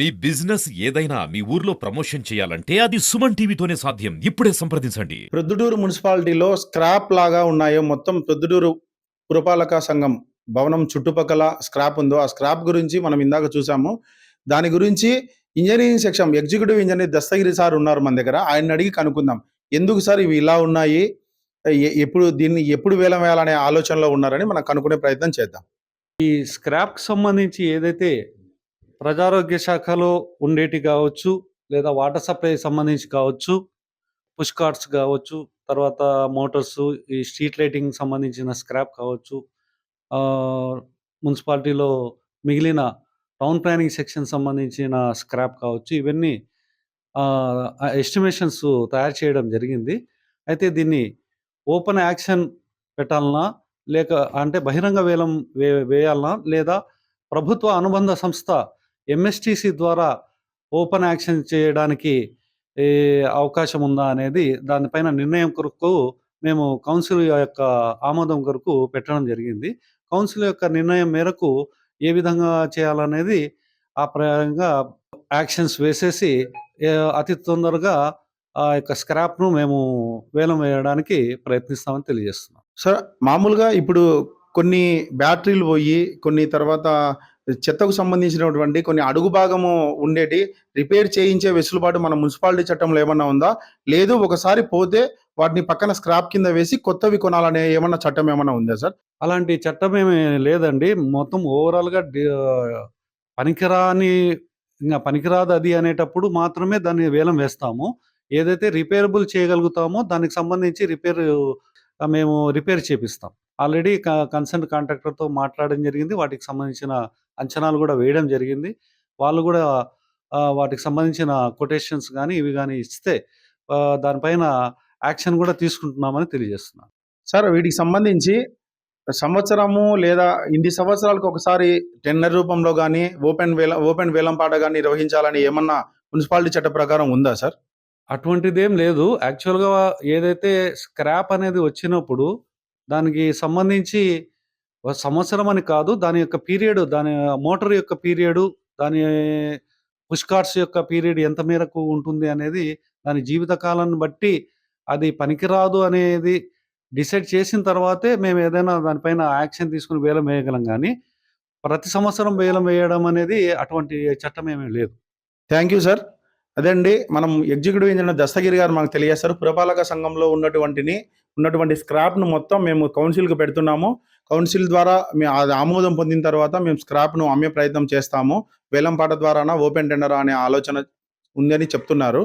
మీ business ఏదైనా మీ ఊర్లో promotion చేయాలంటే అది సుమన్ టీవీతోనే సాధ్యం. ఇప్పుడే సంప్రదించండి. ప్రొద్దుటూరు మున్సిపాలిటీలో స్క్రాప్ లాగా ఉన్నాయో మొత్తం ప్రొద్దుటూరు పురపాలక సంఘం భవనం చుట్టుపక్కల స్క్రాప్ ఉందో ఆ స్క్రాప్ గురించి మనం ఇందాక చూసాము. దాని గురించి engineering section executive engineer Dastagiri sir ఉన్నారు మన దగ్గర. ఆయన అడిగి కనుక్కుందాం. ఎందుకు సార్ ఇవి ఇలా ఉన్నాయి? ఎప్పుడు దీన్ని ఎప్పుడు వేలం వేయాలనే ఆలోచనలో ఉన్నారని మనం కనుక్కునే ప్రయత్నం చేద్దాం. ఈ స్క్రాప్కి సంబంధించి ఏదైతే ప్రజారోగ్య శాఖలో ఉండేటి కావచ్చు లేదా వాటర్ సప్లై సంబంధించి కావచ్చు పుష్ కార్డ్స్ కావచ్చు తర్వాత మోటార్స్ ఈ స్ట్రీట్ లైటింగ్ సంబంధించిన స్క్రాప్ కావచ్చు మున్సిపాలిటీలో మిగిలిన టౌన్ ప్లానింగ్ సెక్షన్ సంబంధించిన స్క్రాప్ కావచ్చు ఇవన్నీ ఎస్టిమేషన్స్ తయారు చేయడం జరిగింది. అయితే దీన్ని ఓపెన్ యాక్షన్ పెట్టాలన్నా లేక అంటే బహిరంగ వేలం వే వేయాలనా లేదా ప్రభుత్వ అనుబంధ సంస్థ ఎంఎస్టీసీ ద్వారా ఓపెన్ యాక్షన్ చేయడానికి అవకాశం ఉందా అనేది దానిపైన నిర్ణయం కొరకు మేము కౌన్సిల్ యొక్క ఆమోదం కొరకు పెట్టడం జరిగింది. కౌన్సిల్ యొక్క నిర్ణయం మేరకు ఏ విధంగా చేయాలనేది ఆ ప్రకారంగా యాక్షన్స్ వేసేసి అతి తొందరగా ఆ యొక్క స్క్రాప్ను మేము వేలం వేయడానికి ప్రయత్నిస్తామని తెలియజేస్తున్నాం. సార్ మామూలుగా ఇప్పుడు కొన్ని బ్యాటరీలు పోయి కొన్ని తర్వాత చెత్తకు సంబంధించినటువంటి కొన్ని అడుగు భాగము ఉండేటి రిపేర్ చేయించే వెసులుబాటు మన మున్సిపాలిటీ చట్టంలో ఏమన్నా ఉందా? లేదు ఒకసారి పోతే వాటిని పక్కన స్క్రాప్ కింద వేసి కొత్తవి కొనాలనే ఏమన్నా చట్టం ఏమన్నా ఉందా సార్? అలాంటి చట్టం ఏమీ లేదండి. మొత్తం ఓవరాల్గా పనికిరాని ఇంకా పనికిరాదు అది అనేటప్పుడు మాత్రమే దాన్ని వేలం వేస్తాము. ఏదైతే రిపేరబుల్ చేయగలుగుతామో దానికి సంబంధించి రిపేర్ మేము రిపేర్ చేపిస్తాం. ఆల్రెడీ కన్సర్న్ కాంట్రాక్టర్తో మాట్లాడడం జరిగింది. వాటికి సంబంధించిన అంచనాలు కూడా వేయడం జరిగింది. వాళ్ళు కూడా వాటికి సంబంధించిన కొటేషన్స్ కానీ ఇవి కానీ ఇస్తే దానిపైన యాక్షన్ కూడా తీసుకుంటున్నామని తెలియజేస్తున్నాను. సార్ వీటికి సంబంధించి సంవత్సరము లేదా ఇన్ని సంవత్సరాలకు ఒకసారి టెండర్ రూపంలో కానీ ఓపెన్ వేల ఓపెన్ వేలంపాట కానీ నిర్వహించాలని ఏమన్నా మున్సిపాలిటీ చట్ట ప్రకారం ఉందా సార్? అటువంటిదేం లేదు. యాక్చువల్‌గా ఏదైతే స్క్రాప్ అనేది వచ్చినప్పుడు, దానికి సంబంధించి సంవత్సరం అని కాదు. దాని యొక్క పీరియడ్ దాని మోటార్ యొక్క పీరియడు, దాని పుష్కార్స్ యొక్క పీరియడ్ ఎంత మేరకు ఉంటుంది అనేది, దాని జీవిత కాలాన్ని బట్టి అది పనికిరాదు అనేది డిసైడ్ చేసిన తర్వాతే మేము ఏదైనా దానిపైన యాక్షన్ తీసుకుని వేలం వేయగలం కానీ ప్రతి సంవత్సరం వేలం వేయడం అనేది అటువంటి చట్టం ఏమీ లేదు. థ్యాంక్ యూ సార్ అదండి మనం ఎగ్జిక్యూటివ్ ఇంజనీర్ దస్తగిరి గారు మనకు తెలియజేస్తారు పురపాలక సంఘంలో ఉన్నటువంటిని ఉన్నటువంటి స్క్రాప్ను మొత్తం మేము కౌన్సిల్కి పెడుతున్నాము కౌన్సిల్ ద్వారా మేము అది ఆమోదం పొందిన తర్వాత మేము స్క్రాప్ను అమ్మే ప్రయత్నం చేస్తాము. వేలంపాట ద్వారానా ఓపెన్ టెండర్ అనే ఆలోచన ఉందని చెప్తున్నారు.